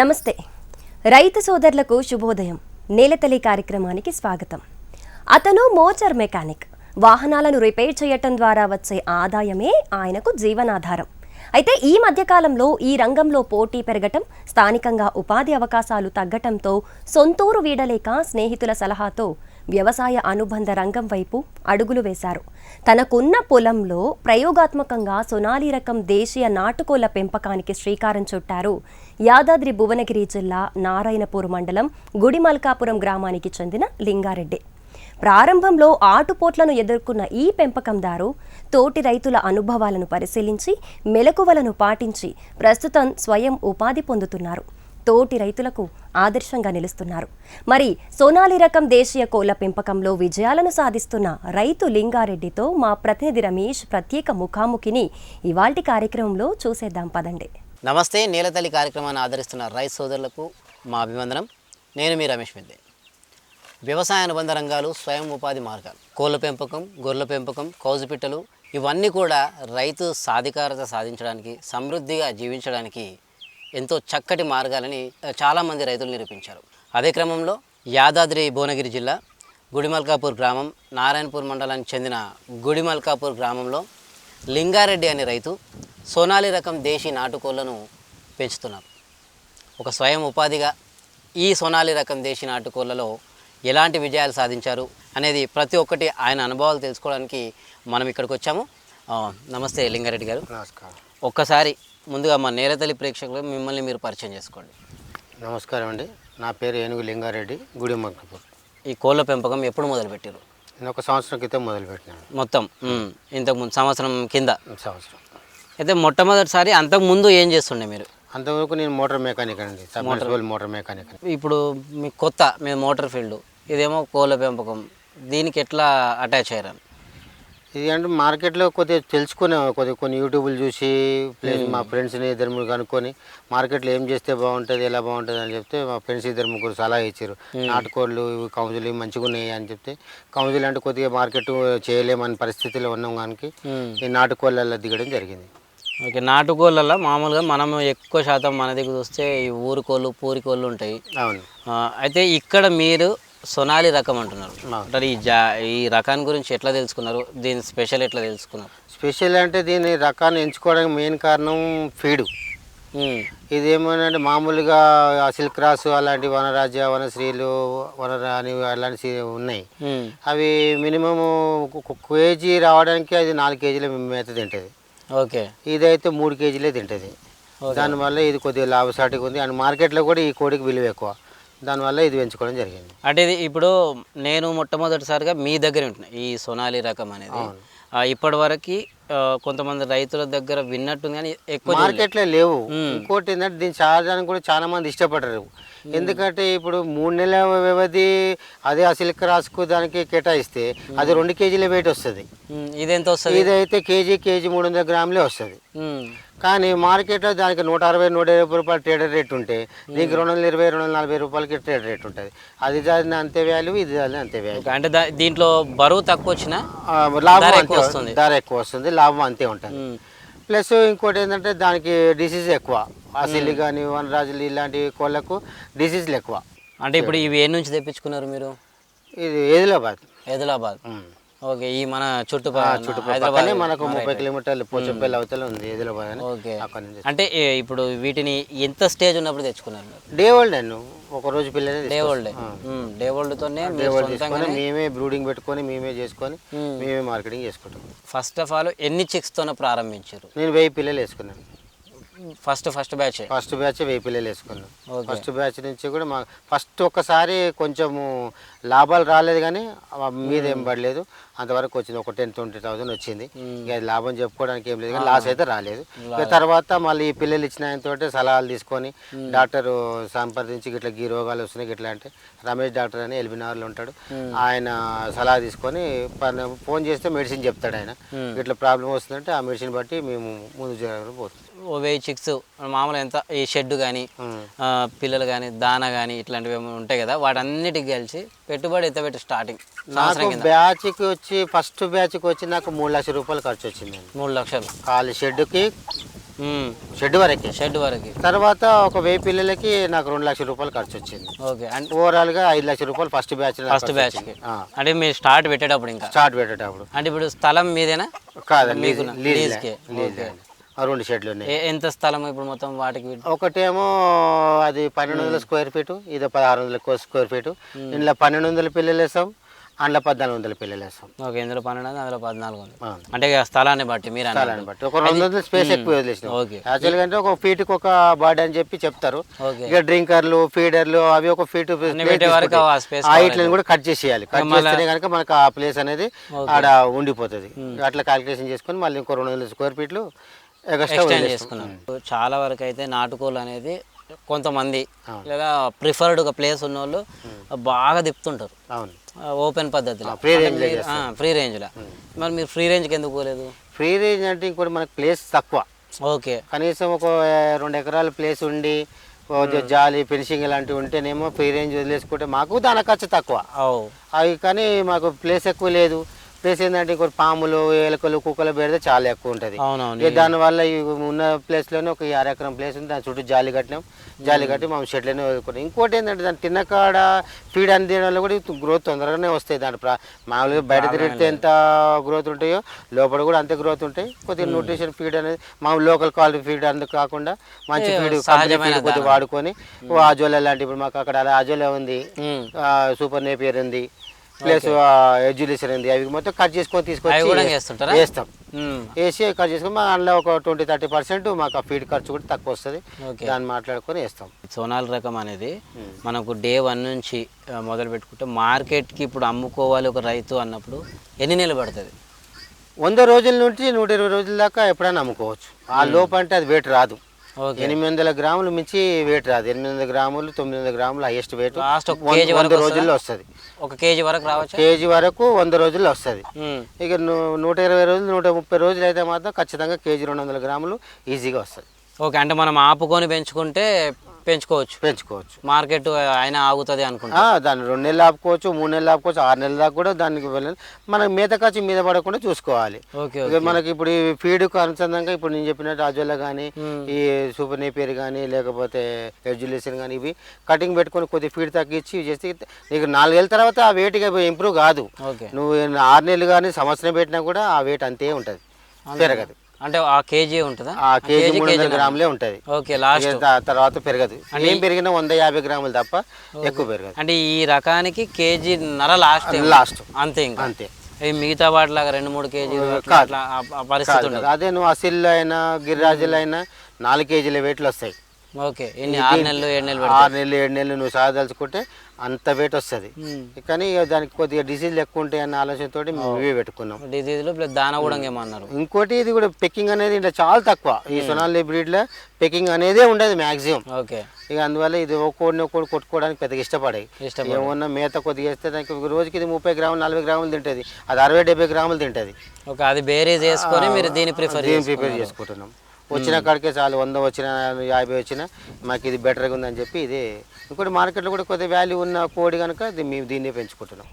నమస్తే. రైతు సోదరులకు శుభోదయం. నేలతల్లి కార్యక్రమానికి స్వాగతం. అతను మోటార్ మెకానిక్. వాహనాలను రిపేర్ చేయటం ద్వారా వచ్చే ఆదాయమే ఆయనకు జీవనాధారం. అయితే ఈ మధ్యకాలంలో ఈ రంగంలో పోటీ పెరగటం స్థానికంగా ఉపాధి అవకాశాలు తగ్గటంతో సొంతూరు వీడలేక స్నేహితుల సలహాతో వ్యవసాయ అనుబంధ రంగం వైపు అడుగులు వేశారు. తనకున్న పొలంలో ప్రయోగాత్మకంగా సొనాలి రకం దేశీయ నాటుకోళ్ళ పెంపకానికి శ్రీకారం చుట్టారు యాదాద్రి భువనగిరి జిల్లా నారాయణపూర్ మండలం గుడిమల్కాపురం గ్రామానికి చెందిన లింగారెడ్డి. ప్రారంభంలో ఆటుపోట్లను ఎదుర్కొన్న ఈ పెంపకందారు తోటి రైతుల అనుభవాలను పరిశీలించి మెలకువలను పాటించి ప్రస్తుతం స్వయం ఉపాధి పొందుతున్నారు. తోటి రైతులకు ఆదర్శంగా నిలుస్తున్నారు. మరి సోనాలి రకం దేశీయ కోళ్ళ పెంపకంలో విజయాలను సాధిస్తున్న రైతు లింగారెడ్డితో మా ప్రతినిధి రమేష్ ప్రత్యేక ముఖాముఖిని ఇవాల్టి కార్యక్రమంలో చూసేద్దాం పదండి. నమస్తే నేలతల్లి కార్యక్రమాన్ని ఆదరిస్తున్న రైతు సోదరులకు మా అభివందనం. నేను మీ రమేష్ మిద్దే వ్యవసాయ అనుబంధ రంగాలు స్వయం ఉపాధి మార్గాలు. కోళ్ళ పెంపకం గొర్రెల పెంపకం కౌజుపిట్టలు ఇవన్నీ కూడా రైతు సాధికారత సాధించడానికి సమృద్ధిగా జీవించడానికి ఎంతో చక్కటి మార్గాలని చాలామంది రైతులు నిరూపించారు. అదే క్రమంలో యాదాద్రి భువనగిరి జిల్లా గుడిమల్కాపూర్ గ్రామం నారాయణపూర్ మండలానికి చెందిన గుడిమల్కాపూర్ గ్రామంలో లింగారెడ్డి అనే రైతు సోనాలి రకం దేశీ నాటుకోళ్ళను పెంచుతున్నారు. ఒక స్వయం ఉపాధిగా ఈ సోనాలి రకం దేశీ నాటుకోళ్ళలో ఎలాంటి విజయాలు సాధించారు అనేది ప్రతి ఒక్కటి ఆయన అనుభవాలు తెలుసుకోవడానికి మనం ఇక్కడికి వచ్చాము. నమస్తే లింగారెడ్డి గారు. నమస్కారం. ఒక్కసారి ముందుగా మా నేలతల్లి ప్రేక్షకులు మిమ్మల్ని మీరు పరిచయం చేసుకోండి. నమస్కారం అండి. నా పేరు ఏనుగు లింగారెడ్డి గుడి మక్కపూర్ ఈ కోళ్ళ పెంపకం ఎప్పుడు మొదలుపెట్టారు నేను ఒక సంవత్సరం క్రితం మొదలుపెట్టినాను. మొత్తం? ఇంతకుముందు సంవత్సరం కింద? సంవత్సరం. అయితే మొట్టమొదటిసారి అంతకుముందు ఏం చేస్తుండే మీరు? అంతవరకు నేను మోటార్ మెకానిక్ అండి. Submersible motor. మెకానిక్ ఇప్పుడు మీకు కొత్త మీ మోటార్ ఫీల్డ్ ఇదేమో కోళ్ళ పెంపకం. దీనికి ఎట్లా అటాచ్ అయ్యారు? ఇది అంటే మార్కెట్లో కొద్దిగా తెలుసుకునే కొద్దిగా కొన్ని యూట్యూబ్లు చూసి ప్లస్ మా ఫ్రెండ్స్ని ఇద్దరు ముగ్గురు కనుక్కొని మార్కెట్లో ఏం చేస్తే బాగుంటుంది ఎలా బాగుంటుంది అని చెప్తే మా ఫ్రెండ్స్ ఇద్దరు ముగ్గురు సలహా ఇచ్చారు. నాటుకోళ్ళు ఇవి కౌజులు ఇవి మంచిగా ఉన్నాయి అని చెప్తే కౌజులు అంటే కొద్దిగా మార్కెట్ చేయలేమని పరిస్థితిలో ఉన్నాం కనుక ఈ నాటుకోళ్ళల్లో దిగడం జరిగింది. ఓకే నాటుకోళ్ళల్లో మామూలుగా మనం ఎక్కువ శాతం మన దగ్గర చూస్తే ఈ ఊరి కోళ్ళు పూరి కోళ్ళు ఉంటాయి. అవును. అయితే ఇక్కడ మీరు సొనాలి రకం అంటున్నారు. ఈ జా ఈ రకాన్ని గురించి ఎట్లా తెలుసుకున్నారు? దీని స్పెషల్ ఎట్లా తెలుసుకున్నారు? స్పెషల్ అంటే దీని రకాన్ని ఎంచుకోవడానికి మెయిన్ కారణం ఫీడు. ఏమనంటే మామూలుగా ఆ సిల్క్ క్రాస్ అలాంటి వనరాజ్య వనశ్రీలు వనరాని అలాంటి ఉన్నాయి. అవి మినిమం కేజీ రావడానికి అది నాలుగు కేజీల మేత తింటుంది. ఓకే. ఇదైతే మూడు కేజీలే తింటుంది. దానివల్ల ఇది కొద్దిగా లాభసాటిగా ఉంది. అండ్ మార్కెట్లో కూడా ఈ కోడికి విలువ ఎక్కువ. దానివల్ల ఇది పెంచుకోవడం జరిగింది. అంటే ఇది ఇప్పుడు నేను మొట్టమొదటిసారిగా మీ దగ్గర ఉంటున్నా ఈ సొనాలి రకం అనేది. ఇప్పటి వరకు కొంతమంది రైతుల దగ్గర విన్నట్టుంది కానీ ఎక్కువ. మార్కెట్లో లేవు. ఇంకోటి ఏంటంటే దీన్ని చాలడానికి కూడా చాలా మంది ఇష్టపడరు. ఎందుకంటే ఇప్పుడు మూడు నెలల వ్యవధి అదే ఆ సిల్క్ రాసుకు దానికి కేటాయిస్తే అది రెండు కేజీల వెయిట్ వస్తుంది. ఉమ్, ఇది ఎంత వస్తుంది? ఇదైతే కేజీ కేజీ మూడు వందల గ్రాములే వస్తుంది. కానీ మార్కెట్లో దానికి నూట అరవై నూట ఇరవై రూపాయలు ట్రేడర్ రేట్ ఉంటే దీనికి రెండు వందల ఇరవై రెండు వందల నలభై రూపాయలకి ట్రేడర్ రేట్ ఉంటుంది. అది దాని అంతే వాల్యూ ఇది దాని అంతే వాల్యూ అంటే దీంట్లో బరువు తక్కువ వచ్చినా లాభం అంతే ఎక్కువ వస్తుంది. ధర ఎక్కువ వస్తుంది లాభం అంతే ఉంటుంది. ప్లస్ ఇంకోటి ఏంటంటే దానికి డిసీజ్ ఎక్కువ. అసిలి కానీ వనరాజులు ఇలాంటి కోళ్ళకు డిసీజ్లు ఎక్కువ. అంటే ఇప్పుడు ఇవి ఏ నుంచి తెప్పించుకున్నారు మీరు? ఇది ఏదిలాబాద్ ఉమ్. ఓకే ఈ మన చుట్టుపక్కల చుట్టుపక్కలనే మనకు ముప్పై కిలోమీటర్లు పోచంపల్లి అవతల ఉంది ఏదిలాబాద్ అని ఓకే. అక్కడ నుంచి అంటే ఇప్పుడు వీటిని ఎంత స్టేజ్ ఉన్నప్పుడు తెచ్చుకున్నారు డే ఓల్డ్ నేను ఒక రోజు పిల్లనే డే ఓల్డ్ డే. ఓల్డ్ తీసుకొని మేమే బ్రూడింగ్ పెట్టుకొని మేమే చేసుకొని మ్మ్. మార్కెటింగ్ చేసుకుంటాం. ఫస్ట్ ఆఫ్ ఆల్ ఎన్ని చిక్స్తోనే ప్రారంభించారు? నేను వెయ్యి పిల్లలు వేసుకున్నాను. First first batch. First batch వెయ్యి పిల్లలు వేసుకున్నాం. ఫస్ట్ బ్యాచ్ నుంచి కూడా మా ఫస్ట్ ఒక్కసారి కొంచెము లాభాలు రాలేదు కానీ మీద ఏం పడలేదు. అంతవరకు వచ్చింది. ఒక టెన్ ట్వంటీ థౌసండ్ వచ్చింది. ఇక అది లాభం చెప్పుకోవడానికి ఏం లేదు కానీ లాస్ అయితే రాలేదు. ఇక తర్వాత మళ్ళీ ఈ పిల్లలు ఇచ్చిన ఆయనతో సలహాలు తీసుకొని డాక్టర్ సంప్రదించి ఇట్లా గీ రోగాలు వస్తున్నాయి ఇట్లా అంటే రమేష్ డాక్టర్ అని ఎల్బినార్లో ఉంటాడు. ఆయన సలహా తీసుకొని ఫోన్ చేస్తే మెడిసిన్ చెప్తాడు ఆయన. ఇట్లా ప్రాబ్లం వస్తుందంటే ఆ మెడిసిన్ బట్టి మేము ముందు జరగడం పోతుంది చిక్స్ మామూలు ఎంత ఈ షెడ్ కానీ. పిల్లలు కానీ దానా కానీ ఇట్లాంటివి ఏమైనా ఉంటాయి కదా వాటన్నిటికి కలిసి పెట్టుబడి ఎంత పెట్టి స్టార్టింగ్ నాకు కింద. బ్యాచ్కి వచ్చి ఫస్ట్ బ్యాచ్కి వచ్చి నాకు మూడు లక్షల రూపాయలు ఖర్చు వచ్చింది మూడు లక్షలు. ఖాళీ షెడ్కి. షెడ్ వరకే. షెడ్ వరకు. తర్వాత ఒక వెయ్యి పిల్లలకి నాకు రెండు లక్షల రూపాయలు ఖర్చు వచ్చింది. ఓకే. అంటే ఓవరాల్గా ఐదు లక్షల రూపాయలు ఫస్ట్ బ్యాచ్ ఫస్ట్ బ్యాచ్కి అంటే మీరు స్టార్ట్ పెట్టేటప్పుడు ఇంకా? స్టార్ట్ పెట్టేటప్పుడు. అంటే ఇప్పుడు స్థలం మీదేనా? కాదండి లీజ్? లీజ్ రెండు షెడ్లు ఉన్నాయి. ఎంత స్థలం ఇప్పుడు మొత్తం వాటికి? వీటి- ఒకటేమో అది పన్నెండు వందల స్క్వేర్ ఫీట్ ఇది పదహారు వందల స్క్వేర్ ఫీట్. ఇందులో పన్నెండు వందల పిల్లలు వేస్తాం అందులో పద్నాలుగు వందల పిల్లలు వేస్తాం ఓకే ఇందులో పన్నెండు వందలు, అందులో పద్నాలుగు వందలు. ఆ. అంటే స్థలాన్ని బట్టి మీరు. స్థలాన్ని బట్టి. ఒక రెండు వందల స్పేస్ ఎక్కువ వదిలేసినాం. ఓకే. యాక్చువల్గా అంటే ఒక ఫీట్కి ఒక బాడీ అని చెప్పి చెప్తారు. ఇక డ్రింకర్లు ఫీడర్లు అవి ఒక ఫీట్ వరకు ఆ ఆ ఇట్లని కూడా కట్ చేసేయాలి. కట్ చేస్తేనే కనుక మనకు ఆ ప్లేస్ అనేది ఆడ ఉండిపోతుంది. అట్లా క్యాలిక్యులేషన్ చేసుకొని మళ్ళీ ఇంకో రెండు వందల స్క్వేర్ ఫీట్లు ఎక్స్టెండ్ వదిలేస్తాం. చేసుకున్నాం. చాలా వరకు అయితే నాటుకోళ్ళు అనేది కొంతమంది లేదా ప్రిఫర్డ్ ప్లేస్ ఉన్న వాళ్ళు బాగా తిప్పుతుంటారు. ఓపెన్ పద్ధతిలో. ఫ్రీ రేంజ్లో మరి మీరు ఫ్రీ రేంజ్కి ఎందుకు పోలేదు? ఫ్రీ రేంజ్ అంటే ఇంకోటి మనకు ప్లేస్ తక్కువ. ఓకే. కనీసం ఒక రెండు ఎకరాల ప్లేస్ ఉండి జాలి ఫినిషింగ్ ఇలాంటివి ఉంటేనేమో ఫ్రీ రేంజ్ వదిలేసుకుంటే మాకు దాని ఖర్చు తక్కువ. అవి. కానీ మాకు ప్లేస్ ఎక్కువ లేదు. ప్లేస్ ఏంటంటే ఇంకోటి పాములు ఎలుకలు కుక్కలు పెడితే చాలా ఎక్కువ ఉంటుంది. అవునవును ఇక దానివల్ల ఉన్న ప్లేస్లోనే ఒక అర ఎకరం ప్లేస్ ఉంది దాని చుట్టూ జాలి కట్టినాం. జాలి కట్టి మనం షెడ్లోనే వదులుకున్నాం. ఇంకోటి ఏంటంటే దాని తిన్నకాడ ఫీడ్ వల్ల కూడా గ్రోత్ తొందరగానే వస్తాయి దాని ప్రా మామూలుగా బయట తిరిగితే ఎంత గ్రోత్ ఉంటాయో లోపల కూడా అంతే గ్రోత్ ఉంటాయి. కొద్దిగా న్యూట్రిషన్ ఫీడ్ అనేది మామూలు లోకల్ క్వాలిటీ ఫీడ్ అందుకు కాకుండా మంచి ఫీడ్ కొద్దిగా వాడుకొని ఆజోలా లాంటి ఇప్పుడు మాకు అక్కడ అలా ఆజోలా ఉంది. సూపర్ నేపియర్ ఉంది. ప్లస్ ఎడ్యులేషన్ ఉంది అవి మొత్తం కట్ చేసుకొని తీసుకొచ్చి వేస్తాం. వేసి కట్ చేసుకొని మా అందులో ఒక ట్వంటీ థర్టీ పర్సెంట్ మాకు ఆ ఫీడ్ ఖర్చు కూడా తక్కువ వస్తుంది. దాన్ని మాట్లాడుకొని వేస్తాం. సోనాల్ రకం అనేది మనకు డే వన్ నుంచి మొదలు పెట్టుకుంటే మార్కెట్కి ఇప్పుడు అమ్ముకోవాలి ఒక రైతు అన్నప్పుడు ఎన్ని నెలలు పడుతుంది? వంద రోజుల నుంచి నూట ఇరవై రోజుల దాకా ఎప్పుడైనా అమ్ముకోవచ్చు. ఆ లోపు అంటే అది వెయిట్ రాదు. ఎనిమిది వందల గ్రాములు మించి వెయిట్ రాదు. ఎనిమిది వందల గ్రాములు తొమ్మిది వందల గ్రాములు హైయెస్ట్ వెయిట్ లాస్ట్ కేజీ వంద రోజుల్లో వస్తుంది? ఒక కేజీ వరకు రావచ్చు? కేజీ వరకు వంద రోజుల్లో వస్తుంది. ఇక ను- నూట ఇరవై రోజులు నూట ముప్పై రోజులు అయితే మాత్రం ఖచ్చితంగా కేజీ రెండు వందల గ్రాములు ఈజీగా వస్తుంది. ఓకే అంటే మనం ఆపుకొని పెంచుకుంటే పెంచుకోవచ్చు. పెంచుకోవచ్చు. మార్కెట్ అయినా ఆగుతుంది అనుకుంటా. దాన్ని రెండు నెలలు ఆపుకోవచ్చు మూడు నెలలు ఆపుకోవచ్చు ఆరు నెలల దాకా కూడా దానికి వెళ్ళాలి. మనం మేత ఖర్చు మీద పడకుండా చూసుకోవాలి. మనకి ఇప్పుడు ఈ ఫీడ్కు అనుసంధానంగా ఇప్పుడు నేను చెప్పినట్టు అజోలా కానీ ఈ సూపర్ నేపియర్ కానీ లేకపోతే ఎడ్యులేషన్ కానీ ఇవి కటింగ్ పెట్టుకొని కొద్ది ఫీడ్ తగ్గించి ఇవి చేస్తే నీకు నాలుగేళ్ళ తర్వాత ఆ వెయిట్గా ఇంప్రూవ్ కాదు. నువ్వు ఆరు నెలలు కానీ సంవత్సరం పెట్టినా కూడా ఆ వెయిట్ అంతే ఉంటుంది. పెరగదు. అంటే ఆ కేజీ ఉంటుందా? ఆ కేజీ మూడు వందల గ్రాములే ఉంటుంది ఓకే లాస్ట్. తర్వాత పెరగదు. ఏం పెరిగినా వంద యాభై గ్రాములు తప్ప ఎక్కువ పెరగదు. అంటే ఈ రకానికి కేజీ నర లాస్ట్ లాస్ట్. అంతే ఇంకా? అంతే. ఈ మిగతా వాటిలాగా రెండు మూడు కేజీలు పరిస్థితి. అదే నువ్వు అసిల్ అయినా గిరిరాజులు అయినా నాలుగు కేజీల వెయిట్లు వస్తాయి. ఓకే. ఎన్ని? ఆరు నెలలు ఏడు నెలలు ఆరు నెలలు ఏడు నెలలు నువ్వు సాగదలుచుకుంటే అంత వెయిట్ వస్తుంది. కానీ ఇక దానికి కొద్దిగా డిసీజులు ఎక్కువ ఉంటాయి అన్న ఆలోచనతో మేము ఇవే పెట్టుకున్నాం ప్లస్ దాన కూడా ఏమన్నారు ఇంకోటి ఇది కూడా పెక్కింగ్ అనేది ఇంట్లో చాలా తక్కువ. ఈ సొనాలి బ్రీడ్లో పెక్కింగ్ అనేదే ఉండదు మ్యాక్సిమం ఓకే. ఇక అందువల్ల ఇది ఒక్కోడిని ఒక్కోటి కొట్టుకోవడానికి పెద్దగా ఇష్టపడాయి ఇష్టపడరు. ఏమన్నా మేత కొద్దిగా వేస్తే దానికి ఒక రోజుకి ఇది ముప్పై గ్రాములు నలభై గ్రాములు తింటుంది. అది అరవై డెబ్బై గ్రాములు తింటుంది. ఓకే అది బేరీ చేసుకొని మీరు దీన్ని ప్రిఫర్ దీన్ని ప్రిపేర్ చేసుకుంటున్నాం. వచ్చిన కాడికే చాలు వంద వచ్చిన యాభై వచ్చిన మాకు ఇది బెటర్గా ఉందని చెప్పి ఇది. ఇంకోటి మార్కెట్లో కూడా కొద్దిగా వాల్యూ ఉన్న కోడి కనుక ఇది మేము దీన్నే పెంచుకుంటున్నాం.